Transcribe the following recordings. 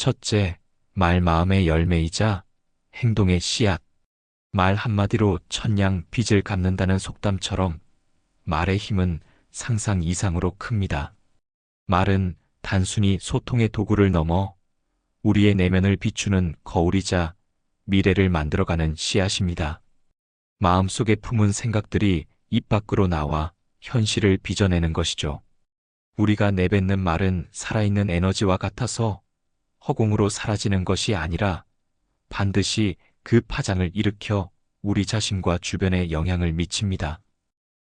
첫째, 말 마음의 열매이자 행동의 씨앗. 말 한마디로 천냥 빚을 갚는다는 속담처럼 말의 힘은 상상 이상으로 큽니다. 말은 단순히 소통의 도구를 넘어 우리의 내면을 비추는 거울이자 미래를 만들어가는 씨앗입니다. 마음속에 품은 생각들이 입 밖으로 나와 현실을 빚어내는 것이죠. 우리가 내뱉는 말은 살아있는 에너지와 같아서 허공으로 사라지는 것이 아니라 반드시 그 파장을 일으켜 우리 자신과 주변에 영향을 미칩니다.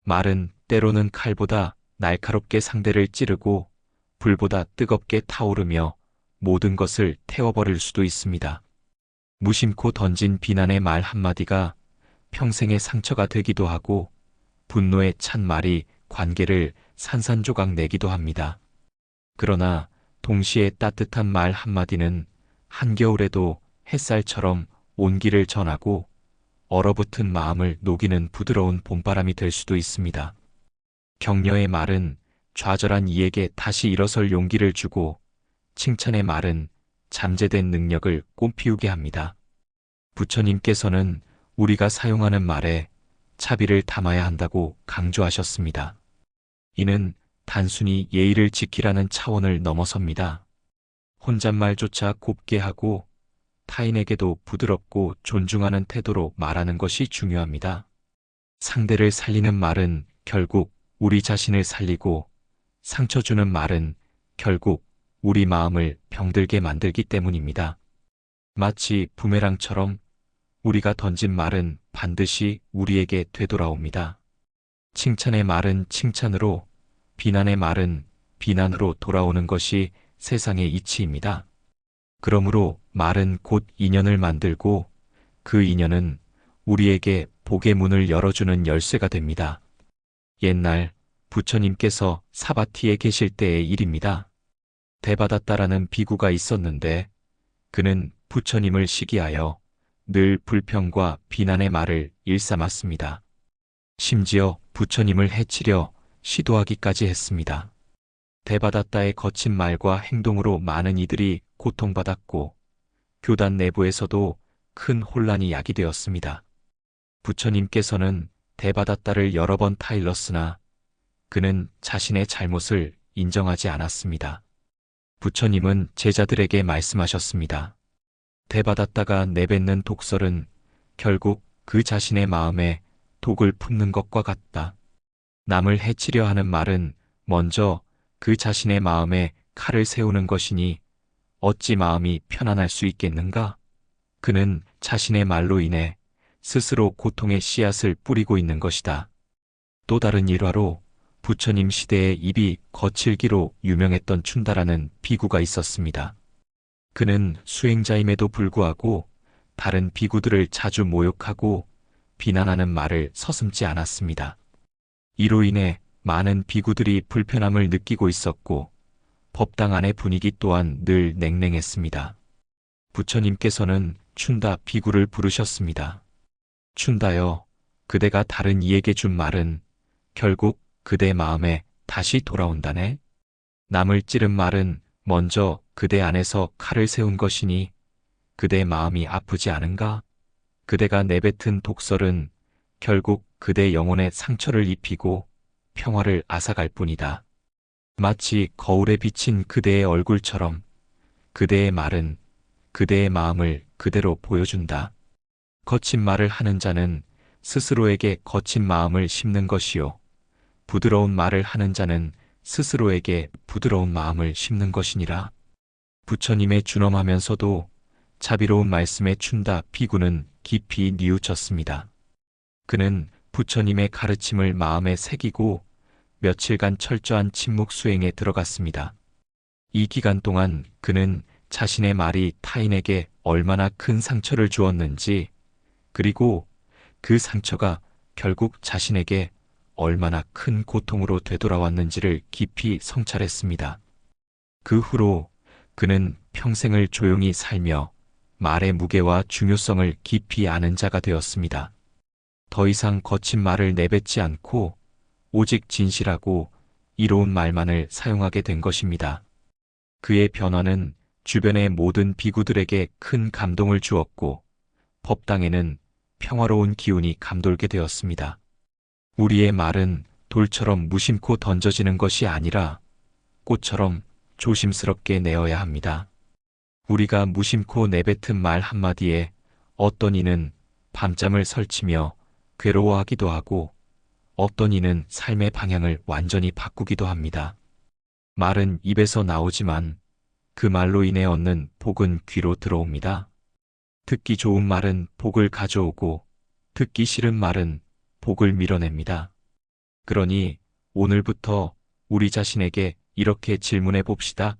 말은 때로는 칼보다 날카롭게 상대를 찌르고 불보다 뜨겁게 타오르며 모든 것을 태워버릴 수도 있습니다. 무심코 던진 비난의 말 한마디가 평생의 상처가 되기도 하고 분노에 찬 말이 관계를 산산조각 내기도 합니다. 그러나 동시에 따뜻한 말 한마디는 한겨울에도 햇살처럼 온기를 전하고 얼어붙은 마음을 녹이는 부드러운 봄바람이 될 수도 있습니다. 격려의 말은 좌절한 이에게 다시 일어설 용기를 주고 칭찬의 말은 잠재된 능력을 꽃피우게 합니다. 부처님께서는 우리가 사용하는 말에 차비를 담아야 한다고 강조하셨습니다. 이는 단순히 예의를 지키라는 차원을 넘어섭니다. 혼잣말조차 곱게 하고 타인에게도 부드럽고 존중하는 태도로 말하는 것이 중요합니다. 상대를 살리는 말은 결국 우리 자신을 살리고 상처 주는 말은 결국 우리 마음을 병들게 만들기 때문입니다. 마치 부메랑처럼 우리가 던진 말은 반드시 우리에게 되돌아옵니다. 칭찬의 말은 칭찬으로, 비난의 말은 비난으로 돌아오는 것이 세상의 이치입니다. 그러므로 말은 곧 인연을 만들고 그 인연은 우리에게 복의 문을 열어주는 열쇠가 됩니다. 옛날 부처님께서 사바티에 계실 때의 일입니다. 대바다따라는 비구가 있었는데 그는 부처님을 시기하여 늘 불평과 비난의 말을 일삼았습니다. 심지어 부처님을 해치려 시도하기까지 했습니다. 대바다따의 거친 말과 행동으로 많은 이들이 고통받았고 교단 내부에서도 큰 혼란이 야기되었습니다. 부처님께서는 대바다따를 여러 번 타일렀으나 그는 자신의 잘못을 인정하지 않았습니다. 부처님은 제자들에게 말씀하셨습니다. 대바다따가 내뱉는 독설은 결국 그 자신의 마음에 독을 품는 것과 같다. 남을 해치려 하는 말은 먼저 그 자신의 마음에 칼을 세우는 것이니 어찌 마음이 편안할 수 있겠는가? 그는 자신의 말로 인해 스스로 고통의 씨앗을 뿌리고 있는 것이다. 또 다른 일화로 부처님 시대에 입이 거칠기로 유명했던 춘다라는 비구가 있었습니다. 그는 수행자임에도 불구하고 다른 비구들을 자주 모욕하고 비난하는 말을 서슴지 않았습니다. 이로 인해 많은 비구들이 불편함을 느끼고 있었고 법당 안의 분위기 또한 늘 냉랭했습니다. 부처님께서는 춘다 비구를 부르셨습니다. 춘다여, 그대가 다른 이에게 준 말은 결국 그대 마음에 다시 돌아온다네. 남을 찌른 말은 먼저 그대 안에서 칼을 세운 것이니 그대 마음이 아프지 않은가? 그대가 내뱉은 독설은 결국 그대 영혼에 상처를 입히고 평화를 앗아갈 뿐이다. 마치 거울에 비친 그대의 얼굴처럼 그대의 말은 그대의 마음을 그대로 보여준다. 거친 말을 하는 자는 스스로에게 거친 마음을 심는 것이요. 부드러운 말을 하는 자는 스스로에게 부드러운 마음을 심는 것이니라. 부처님의 준엄하면서도 자비로운 말씀에 춘다 비구는 깊이 뉘우쳤습니다. 그는 부처님의 가르침을 마음에 새기고 며칠간 철저한 침묵 수행에 들어갔습니다. 이 기간 동안 그는 자신의 말이 타인에게 얼마나 큰 상처를 주었는지, 그리고 그 상처가 결국 자신에게 얼마나 큰 고통으로 되돌아왔는지를 깊이 성찰했습니다. 그 후로 그는 평생을 조용히 살며 말의 무게와 중요성을 깊이 아는 자가 되었습니다. 더 이상 거친 말을 내뱉지 않고 오직 진실하고 이로운 말만을 사용하게 된 것입니다. 그의 변화는 주변의 모든 비구들에게 큰 감동을 주었고 법당에는 평화로운 기운이 감돌게 되었습니다. 우리의 말은 돌처럼 무심코 던져지는 것이 아니라 꽃처럼 조심스럽게 내어야 합니다. 우리가 무심코 내뱉은 말 한마디에 어떤 이는 밤잠을 설치며 괴로워하기도 하고 어떤 이는 삶의 방향을 완전히 바꾸기도 합니다. 말은 입에서 나오지만 그 말로 인해 얻는 복은 귀로 들어옵니다. 듣기 좋은 말은 복을 가져오고 듣기 싫은 말은 복을 밀어냅니다. 그러니 오늘부터 우리 자신에게 이렇게 질문해 봅시다.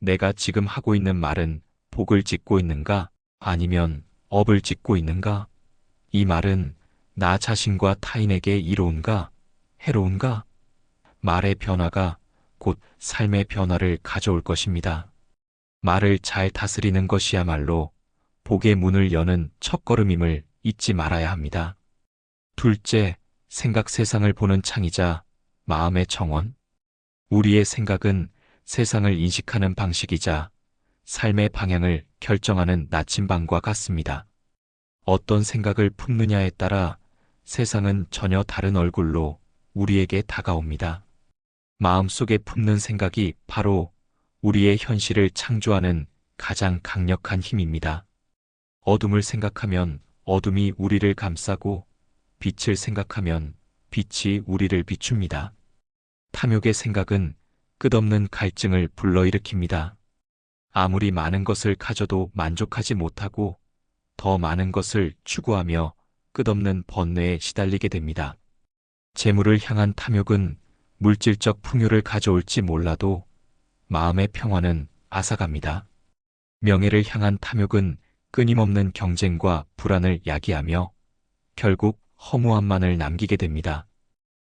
내가 지금 하고 있는 말은 복을 짓고 있는가? 아니면 업을 짓고 있는가? 이 말은 나 자신과 타인에게 이로운가? 해로운가? 말의 변화가 곧 삶의 변화를 가져올 것입니다. 말을 잘 다스리는 것이야말로 복의 문을 여는 첫걸음임을 잊지 말아야 합니다. 둘째, 생각 세상을 보는 창이자 마음의 정원. 우리의 생각은 세상을 인식하는 방식이자 삶의 방향을 결정하는 나침반과 같습니다. 어떤 생각을 품느냐에 따라 세상은 전혀 다른 얼굴로 우리에게 다가옵니다. 마음속에 품는 생각이 바로 우리의 현실을 창조하는 가장 강력한 힘입니다. 어둠을 생각하면 어둠이 우리를 감싸고 빛을 생각하면 빛이 우리를 비춥니다. 탐욕의 생각은 끝없는 갈증을 불러일으킵니다. 아무리 많은 것을 가져도 만족하지 못하고 더 많은 것을 추구하며 끝없는 번뇌에 시달리게 됩니다. 재물을 향한 탐욕은 물질적 풍요를 가져올지 몰라도 마음의 평화는 앗아갑니다. 명예를 향한 탐욕은 끊임없는 경쟁과 불안을 야기하며 결국 허무함만을 남기게 됩니다.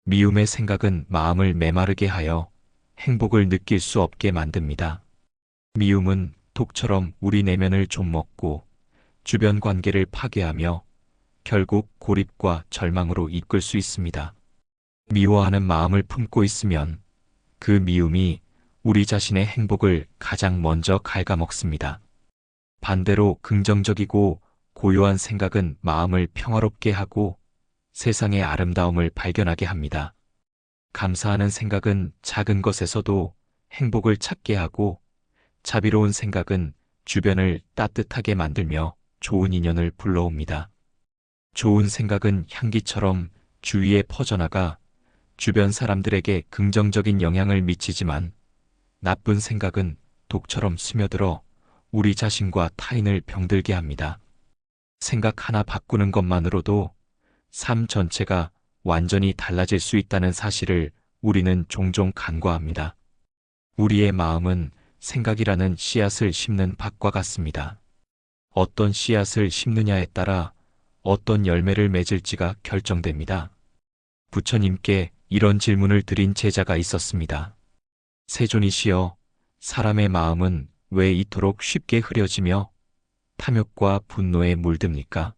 미움의 생각은 마음을 메마르게 하여 행복을 느낄 수 없게 만듭니다. 미움은 독처럼 우리 내면을 좀먹고 주변 관계를 파괴하며 결국 고립과 절망으로 이끌 수 있습니다. 미워하는 마음을 품고 있으면 그 미움이 우리 자신의 행복을 가장 먼저 갉아먹습니다. 반대로 긍정적이고 고요한 생각은 마음을 평화롭게 하고 세상의 아름다움을 발견하게 합니다. 감사하는 생각은 작은 것에서도 행복을 찾게 하고 자비로운 생각은 주변을 따뜻하게 만들며 좋은 인연을 불러옵니다. 좋은 생각은 향기처럼 주위에 퍼져나가 주변 사람들에게 긍정적인 영향을 미치지만 나쁜 생각은 독처럼 스며들어 우리 자신과 타인을 병들게 합니다. 생각 하나 바꾸는 것만으로도 삶 전체가 완전히 달라질 수 있다는 사실을 우리는 종종 간과합니다. 우리의 마음은 생각이라는 씨앗을 심는 밭과 같습니다. 어떤 씨앗을 심느냐에 따라 어떤 열매를 맺을지가 결정됩니다. 부처님께 이런 질문을 드린 제자가 있었습니다. 세존이시여, 사람의 마음은 왜 이토록 쉽게 흐려지며 탐욕과 분노에 물듭니까?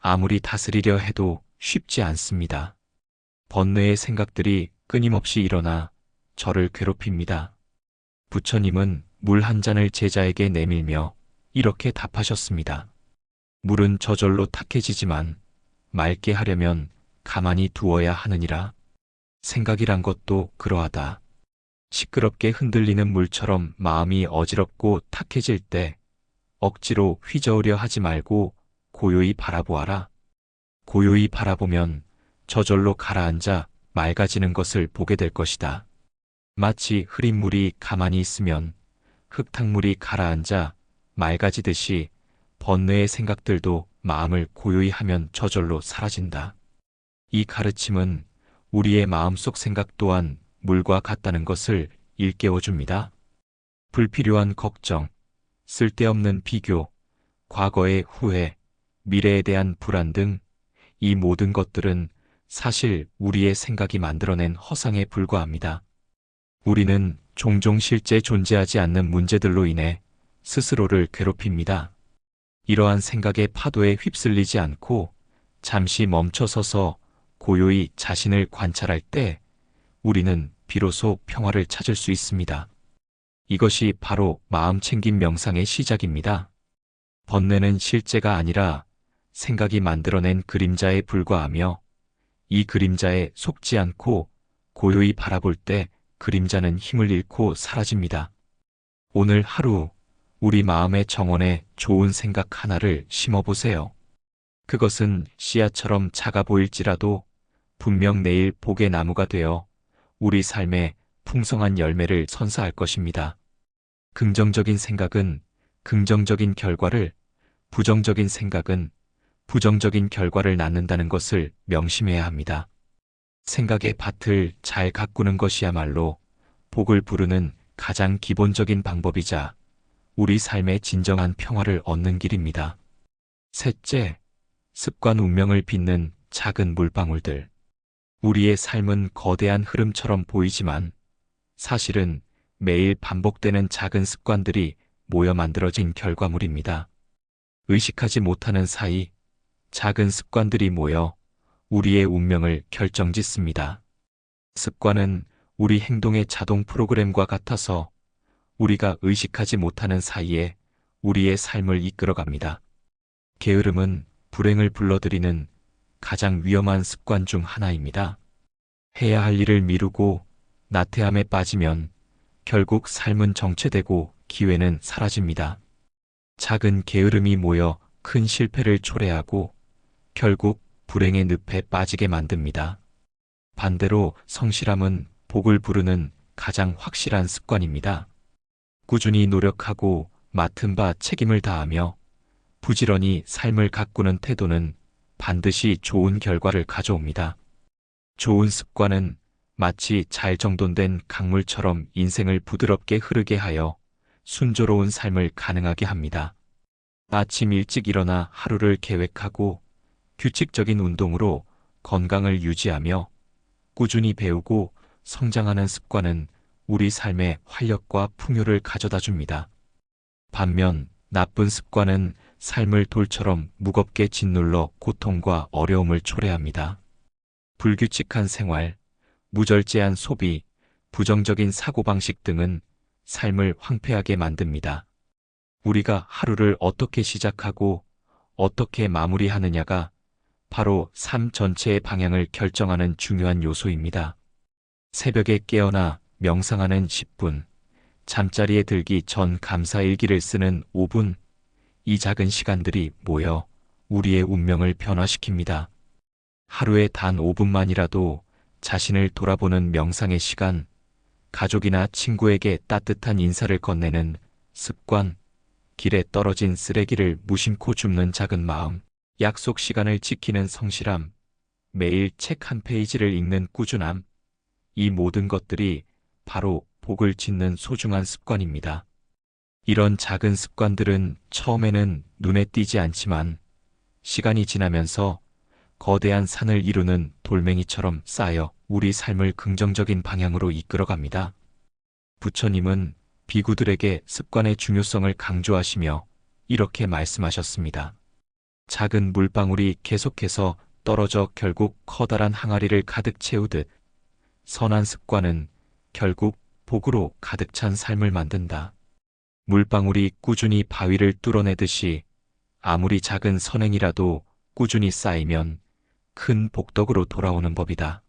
아무리 다스리려 해도 쉽지 않습니다. 번뇌의 생각들이 끊임없이 일어나 저를 괴롭힙니다. 부처님은 물 한 잔을 제자에게 내밀며 이렇게 답하셨습니다. 물은 저절로 탁해지지만 맑게 하려면 가만히 두어야 하느니라. 생각이란 것도 그러하다. 시끄럽게 흔들리는 물처럼 마음이 어지럽고 탁해질 때 억지로 휘저으려 하지 말고 고요히 바라보아라. 고요히 바라보면 저절로 가라앉아 맑아지는 것을 보게 될 것이다. 마치 흐린 물이 가만히 있으면 흙탕물이 가라앉아 맑아지듯이 번뇌의 생각들도 마음을 고요히 하면 저절로 사라진다. 이 가르침은 우리의 마음속 생각 또한 물과 같다는 것을 일깨워 줍니다. 불필요한 걱정, 쓸데없는 비교, 과거의 후회, 미래에 대한 불안 등 이 모든 것들은 사실 우리의 생각이 만들어낸 허상에 불과합니다. 우리는 종종 실제 존재하지 않는 문제들로 인해 스스로를 괴롭힙니다. 이러한 생각의 파도에 휩쓸리지 않고 잠시 멈춰서서 고요히 자신을 관찰할 때 우리는 비로소 평화를 찾을 수 있습니다. 이것이 바로 마음 챙김 명상의 시작입니다. 번뇌는 실제가 아니라 생각이 만들어낸 그림자에 불과하며 이 그림자에 속지 않고 고요히 바라볼 때 그림자는 힘을 잃고 사라집니다. 오늘 하루 우리 마음의 정원에 좋은 생각 하나를 심어보세요. 그것은 씨앗처럼 작아 보일지라도 분명 내일 복의 나무가 되어 우리 삶에 풍성한 열매를 선사할 것입니다. 긍정적인 생각은 긍정적인 결과를, 부정적인 생각은 부정적인 결과를 낳는다는 것을 명심해야 합니다. 생각의 밭을 잘 가꾸는 것이야말로 복을 부르는 가장 기본적인 방법이자 우리 삶의 진정한 평화를 얻는 길입니다. 셋째, 습관 운명을 빚는 작은 물방울들. 우리의 삶은 거대한 흐름처럼 보이지만 사실은 매일 반복되는 작은 습관들이 모여 만들어진 결과물입니다. 의식하지 못하는 사이 작은 습관들이 모여 우리의 운명을 결정짓습니다. 습관은 우리 행동의 자동 프로그램과 같아서 우리가 의식하지 못하는 사이에 우리의 삶을 이끌어갑니다. 게으름은 불행을 불러들이는 가장 위험한 습관 중 하나입니다. 해야 할 일을 미루고 나태함에 빠지면 결국 삶은 정체되고 기회는 사라집니다. 작은 게으름이 모여 큰 실패를 초래하고 결국 불행의 늪에 빠지게 만듭니다. 반대로 성실함은 복을 부르는 가장 확실한 습관입니다. 꾸준히 노력하고 맡은 바 책임을 다하며 부지런히 삶을 가꾸는 태도는 반드시 좋은 결과를 가져옵니다. 좋은 습관은 마치 잘 정돈된 강물처럼 인생을 부드럽게 흐르게 하여 순조로운 삶을 가능하게 합니다. 아침 일찍 일어나 하루를 계획하고 규칙적인 운동으로 건강을 유지하며 꾸준히 배우고 성장하는 습관은 우리 삶에 활력과 풍요를 가져다 줍니다. 반면 나쁜 습관은 삶을 돌처럼 무겁게 짓눌러 고통과 어려움을 초래합니다. 불규칙한 생활, 무절제한 소비, 부정적인 사고방식 등은 삶을 황폐하게 만듭니다. 우리가 하루를 어떻게 시작하고 어떻게 마무리하느냐가 바로 삶 전체의 방향을 결정하는 중요한 요소입니다. 새벽에 깨어나 명상하는 10분, 잠자리에 들기 전 감사일기를 쓰는 5분, 이 작은 시간들이 모여 우리의 운명을 변화시킵니다. 하루에 단 5분만이라도 자신을 돌아보는 명상의 시간, 가족이나 친구에게 따뜻한 인사를 건네는 습관, 길에 떨어진 쓰레기를 무심코 줍는 작은 마음, 약속 시간을 지키는 성실함, 매일 책 한 페이지를 읽는 꾸준함, 이 모든 것들이 바로 복을 짓는 소중한 습관입니다. 이런 작은 습관들은 처음에는 눈에 띄지 않지만 시간이 지나면서 거대한 산을 이루는 돌멩이처럼 쌓여 우리 삶을 긍정적인 방향으로 이끌어갑니다. 부처님은 비구들에게 습관의 중요성을 강조하시며 이렇게 말씀하셨습니다. 작은 물방울이 계속해서 떨어져 결국 커다란 항아리를 가득 채우듯 선한 습관은 결국 복으로 가득 찬 삶을 만든다. 물방울이 꾸준히 바위를 뚫어내듯이 아무리 작은 선행이라도 꾸준히 쌓이면 큰 복덕으로 돌아오는 법이다.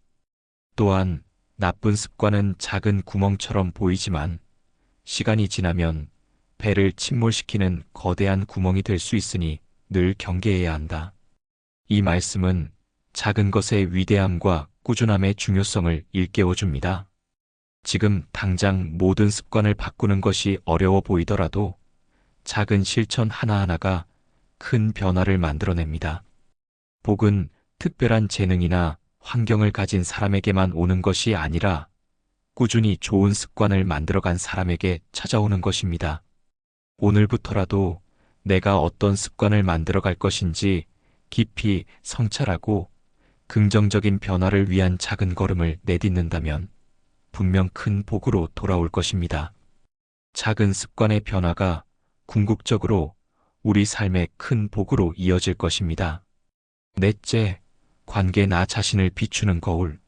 또한 나쁜 습관은 작은 구멍처럼 보이지만 시간이 지나면 배를 침몰시키는 거대한 구멍이 될 수 있으니 늘 경계해야 한다. 이 말씀은 작은 것의 위대함과 꾸준함의 중요성을 일깨워 줍니다. 지금 당장 모든 습관을 바꾸는 것이 어려워 보이더라도 작은 실천 하나하나가 큰 변화를 만들어냅니다. 복은 특별한 재능이나 환경을 가진 사람에게만 오는 것이 아니라 꾸준히 좋은 습관을 만들어간 사람에게 찾아오는 것입니다. 오늘부터라도 내가 어떤 습관을 만들어갈 것인지 깊이 성찰하고 긍정적인 변화를 위한 작은 걸음을 내딛는다면 분명 큰 복으로 돌아올 것입니다. 작은 습관의 변화가 궁극적으로 우리 삶의 큰 복으로 이어질 것입니다. 넷째, 관계 나 자신을 비추는 거울.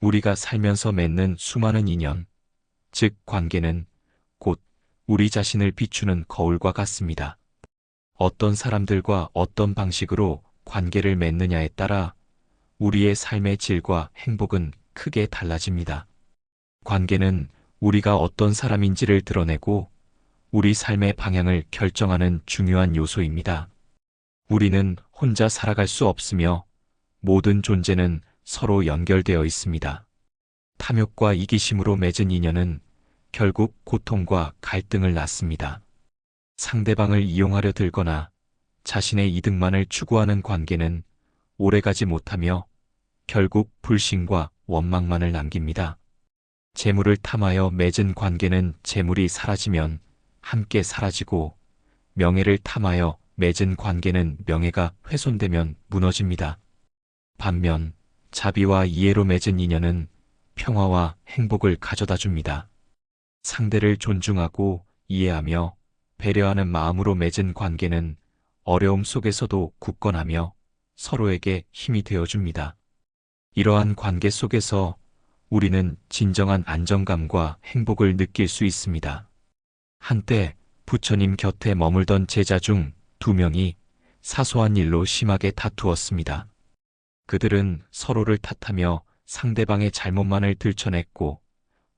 우리가 살면서 맺는 수많은 인연, 즉 관계는 곧 우리 자신을 비추는 거울과 같습니다. 어떤 사람들과 어떤 방식으로 관계를 맺느냐에 따라 우리의 삶의 질과 행복은 크게 달라집니다. 관계는 우리가 어떤 사람인지를 드러내고 우리 삶의 방향을 결정하는 중요한 요소입니다. 우리는 혼자 살아갈 수 없으며 모든 존재는 서로 연결되어 있습니다. 탐욕과 이기심으로 맺은 인연은 결국 고통과 갈등을 낳습니다. 상대방을 이용하려 들거나 자신의 이득만을 추구하는 관계는 오래가지 못하며 결국 불신과 원망만을 남깁니다. 재물을 탐하여 맺은 관계는 재물이 사라지면 함께 사라지고 명예를 탐하여 맺은 관계는 명예가 훼손되면 무너집니다. 반면 자비와 이해로 맺은 인연은 평화와 행복을 가져다 줍니다. 상대를 존중하고 이해하며 배려하는 마음으로 맺은 관계는 어려움 속에서도 굳건하며 서로에게 힘이 되어 줍니다. 이러한 관계 속에서 우리는 진정한 안정감과 행복을 느낄 수 있습니다. 한때 부처님 곁에 머물던 제자 중 두 명이 사소한 일로 심하게 다투었습니다. 그들은 서로를 탓하며 상대방의 잘못만을 들춰냈고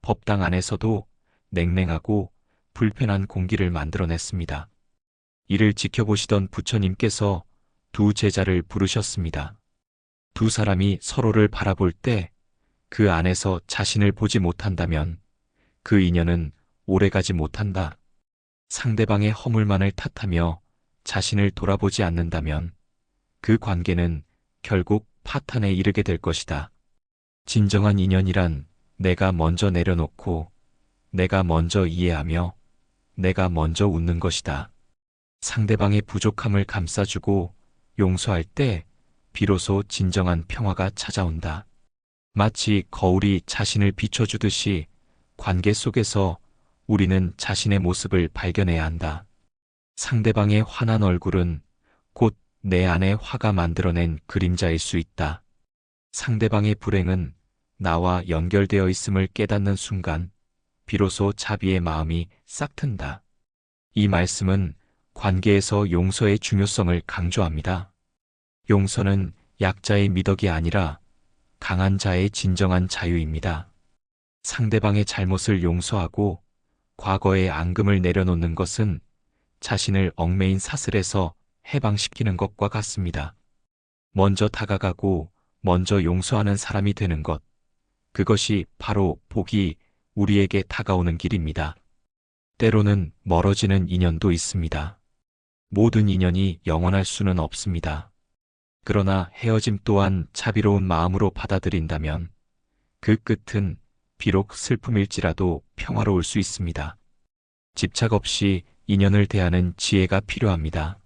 법당 안에서도 냉랭하고 불편한 공기를 만들어냈습니다. 이를 지켜보시던 부처님께서 두 제자를 부르셨습니다. 두 사람이 서로를 바라볼 때 그 안에서 자신을 보지 못한다면 그 인연은 오래가지 못한다. 상대방의 허물만을 탓하며 자신을 돌아보지 않는다면 그 관계는 결국 파탄에 이르게 될 것이다. 진정한 인연이란 내가 먼저 내려놓고 내가 먼저 이해하며 내가 먼저 웃는 것이다. 상대방의 부족함을 감싸주고 용서할 때 비로소 진정한 평화가 찾아온다. 마치 거울이 자신을 비춰주듯이 관계 속에서 우리는 자신의 모습을 발견해야 한다. 상대방의 환한 얼굴은 곧 내 안에 화가 만들어낸 그림자일 수 있다. 상대방의 불행은 나와 연결되어 있음을 깨닫는 순간 비로소 자비의 마음이 싹 튼다. 이 말씀은 관계에서 용서의 중요성을 강조합니다. 용서는 약자의 미덕이 아니라 강한 자의 진정한 자유입니다. 상대방의 잘못을 용서하고 과거의 앙금을 내려놓는 것은 자신을 얽매인 사슬에서 해방시키는 것과 같습니다. 먼저 다가가고 먼저 용서하는 사람이 되는 것. 그것이 바로 복이 우리에게 다가오는 길입니다. 때로는 멀어지는 인연도 있습니다. 모든 인연이 영원할 수는 없습니다. 그러나 헤어짐 또한 자비로운 마음으로 받아들인다면 그 끝은 비록 슬픔일지라도 평화로울 수 있습니다. 집착 없이 인연을 대하는 지혜가 필요합니다.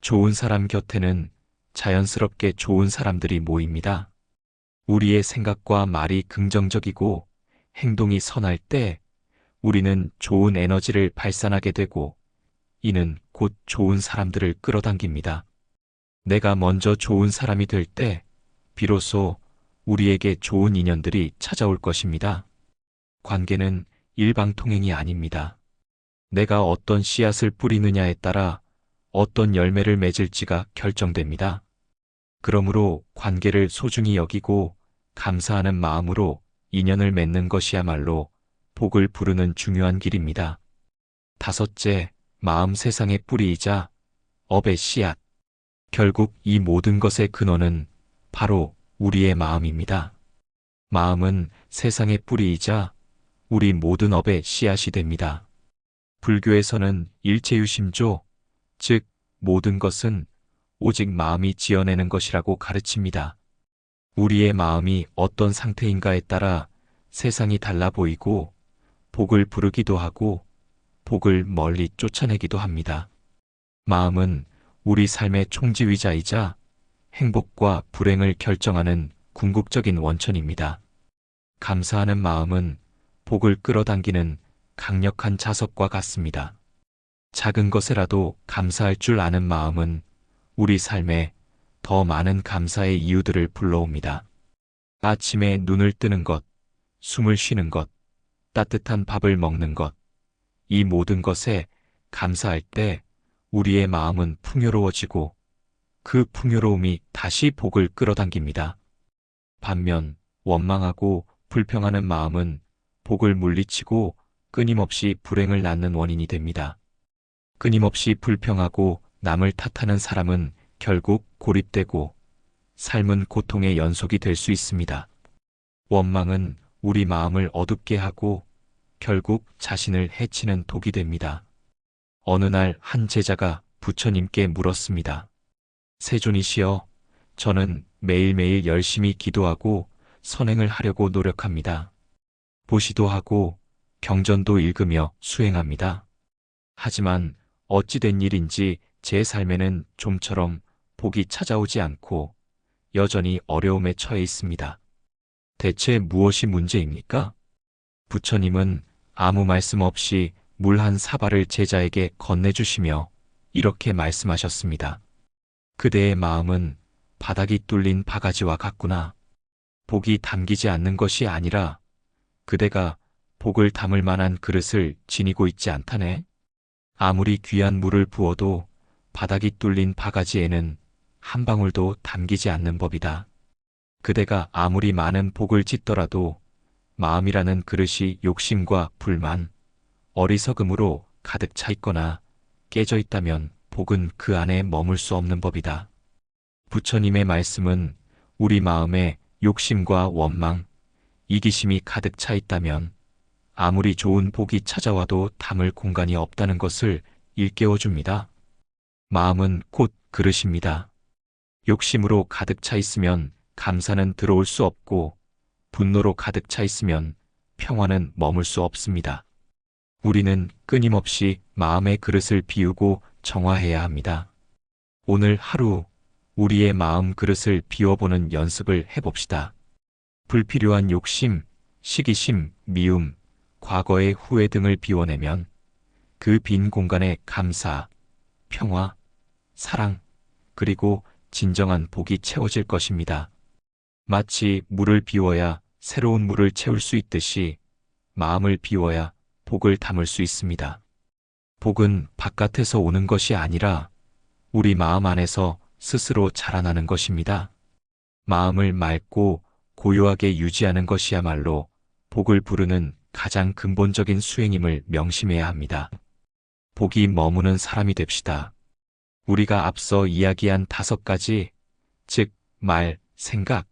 좋은 사람 곁에는 자연스럽게 좋은 사람들이 모입니다. 우리의 생각과 말이 긍정적이고 행동이 선할 때 우리는 좋은 에너지를 발산하게 되고 이는 곧 좋은 사람들을 끌어당깁니다. 내가 먼저 좋은 사람이 될 때 비로소 우리에게 좋은 인연들이 찾아올 것입니다. 관계는 일방통행이 아닙니다. 내가 어떤 씨앗을 뿌리느냐에 따라 어떤 열매를 맺을지가 결정됩니다. 그러므로 관계를 소중히 여기고 감사하는 마음으로 인연을 맺는 것이야말로 복을 부르는 중요한 길입니다. 다섯째, 마음 세상의 뿌리이자 업의 씨앗. 결국 이 모든 것의 근원은 바로 우리의 마음입니다. 마음은 세상의 뿌리이자 우리 모든 업의 씨앗이 됩니다. 불교에서는 일체유심조, 즉 모든 것은 오직 마음이 지어내는 것이라고 가르칩니다. 우리의 마음이 어떤 상태인가에 따라 세상이 달라 보이고 복을 부르기도 하고 복을 멀리 쫓아내기도 합니다. 마음은 우리 삶의 총지휘자이자 행복과 불행을 결정하는 궁극적인 원천입니다. 감사하는 마음은 복을 끌어당기는 강력한 자석과 같습니다. 작은 것에라도 감사할 줄 아는 마음은 우리 삶에 더 많은 감사의 이유들을 불러옵니다. 아침에 눈을 뜨는 것, 숨을 쉬는 것, 따뜻한 밥을 먹는 것, 이 모든 것에 감사할 때 우리의 마음은 풍요로워지고 그 풍요로움이 다시 복을 끌어당깁니다. 반면 원망하고 불평하는 마음은 복을 물리치고 끊임없이 불행을 낳는 원인이 됩니다. 끊임없이 불평하고 남을 탓하는 사람은 결국 고립되고 삶은 고통의 연속이 될 수 있습니다. 원망은 우리 마음을 어둡게 하고 결국 자신을 해치는 독이 됩니다. 어느 날 한 제자가 부처님께 물었습니다. 세존이시여, 저는 매일매일 열심히 기도하고 선행을 하려고 노력합니다. 보시도 하고 경전도 읽으며 수행합니다. 하지만 어찌된 일인지 제 삶에는 좀처럼 복이 찾아오지 않고 여전히 어려움에 처해 있습니다. 대체 무엇이 문제입니까? 부처님은 아무 말씀 없이 물 한 사발을 제자에게 건네주시며 이렇게 말씀하셨습니다. 그대의 마음은 바닥이 뚫린 바가지와 같구나. 복이 담기지 않는 것이 아니라 그대가 복을 담을 만한 그릇을 지니고 있지 않다네. 아무리 귀한 물을 부어도 바닥이 뚫린 바가지에는 한 방울도 담기지 않는 법이다. 그대가 아무리 많은 복을 짓더라도 마음이라는 그릇이 욕심과 불만, 어리석음으로 가득 차 있거나 깨져 있다면 복은 그 안에 머물 수 없는 법이다. 부처님의 말씀은 우리 마음에 욕심과 원망, 이기심이 가득 차 있다면 아무리 좋은 복이 찾아와도 담을 공간이 없다는 것을 일깨워 줍니다. 마음은 곧 그릇입니다. 욕심으로 가득 차 있으면 감사는 들어올 수 없고 분노로 가득 차 있으면 평화는 머물 수 없습니다. 우리는 끊임없이 마음의 그릇을 비우고 정화해야 합니다. 오늘 하루 우리의 마음 그릇을 비워보는 연습을 해봅시다. 불필요한 욕심, 시기심, 미움, 과거의 후회 등을 비워내면 그 빈 공간에 감사, 평화, 사랑, 그리고 진정한 복이 채워질 것입니다. 마치 물을 비워야 새로운 물을 채울 수 있듯이 마음을 비워야 복을 담을 수 있습니다. 복은 바깥에서 오는 것이 아니라 우리 마음 안에서 스스로 자라나는 것입니다. 마음을 맑고 고요하게 유지하는 것이야말로 복을 부르는 가장 근본적인 수행임을 명심해야 합니다. 복이 머무는 사람이 됩시다. 우리가 앞서 이야기한 다섯 가지, 즉, 말, 생각,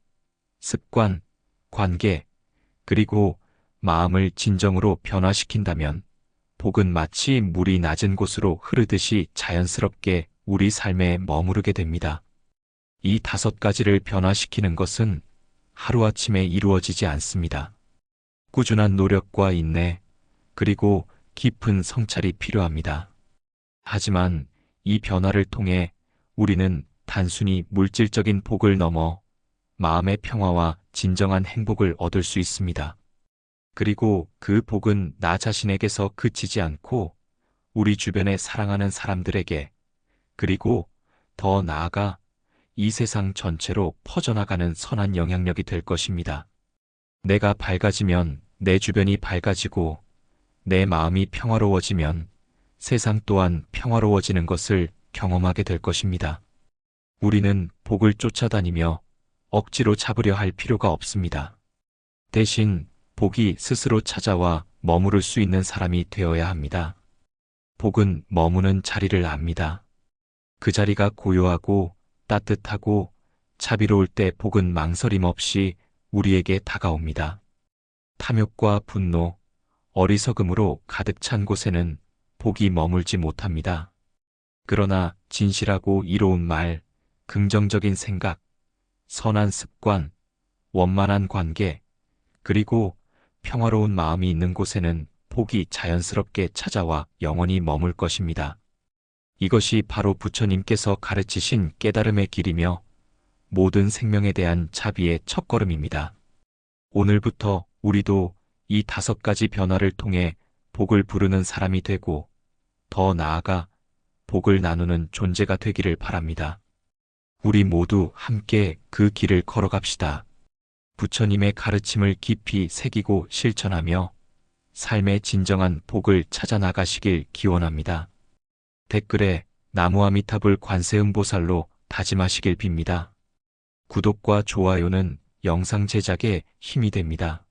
습관, 관계, 그리고 마음을 진정으로 변화시킨다면 복은 마치 물이 낮은 곳으로 흐르듯이 자연스럽게 우리 삶에 머무르게 됩니다. 이 다섯 가지를 변화시키는 것은 하루아침에 이루어지지 않습니다. 꾸준한 노력과 인내, 그리고 깊은 성찰이 필요합니다. 하지만 이 변화를 통해 우리는 단순히 물질적인 복을 넘어 마음의 평화와 진정한 행복을 얻을 수 있습니다. 그리고 그 복은 나 자신에게서 그치지 않고 우리 주변에 사랑하는 사람들에게 그리고 더 나아가 이 세상 전체로 퍼져나가는 선한 영향력이 될 것입니다. 내가 밝아지면 내 주변이 밝아지고 내 마음이 평화로워지면 세상 또한 평화로워지는 것을 경험하게 될 것입니다. 우리는 복을 쫓아다니며 억지로 잡으려 할 필요가 없습니다. 대신 복이 스스로 찾아와 머무를 수 있는 사람이 되어야 합니다. 복은 머무는 자리를 압니다. 그 자리가 고요하고 따뜻하고 자비로울 때 복은 망설임 없이 우리에게 다가옵니다. 탐욕과 분노, 어리석음으로 가득 찬 곳에는 복이 머물지 못합니다. 그러나 진실하고 이로운 말, 긍정적인 생각, 선한 습관, 원만한 관계, 그리고 평화로운 마음이 있는 곳에는 복이 자연스럽게 찾아와 영원히 머물 것입니다. 이것이 바로 부처님께서 가르치신 깨달음의 길이며 모든 생명에 대한 자비의 첫걸음입니다. 오늘부터 우리도 이 다섯 가지 변화를 통해 복을 부르는 사람이 되고 더 나아가 복을 나누는 존재가 되기를 바랍니다. 우리 모두 함께 그 길을 걸어갑시다. 부처님의 가르침을 깊이 새기고 실천하며 삶의 진정한 복을 찾아 나가시길 기원합니다. 댓글에 나무아미타불 관세음보살로 다짐하시길 빕니다. 구독과 좋아요는 영상 제작에 힘이 됩니다.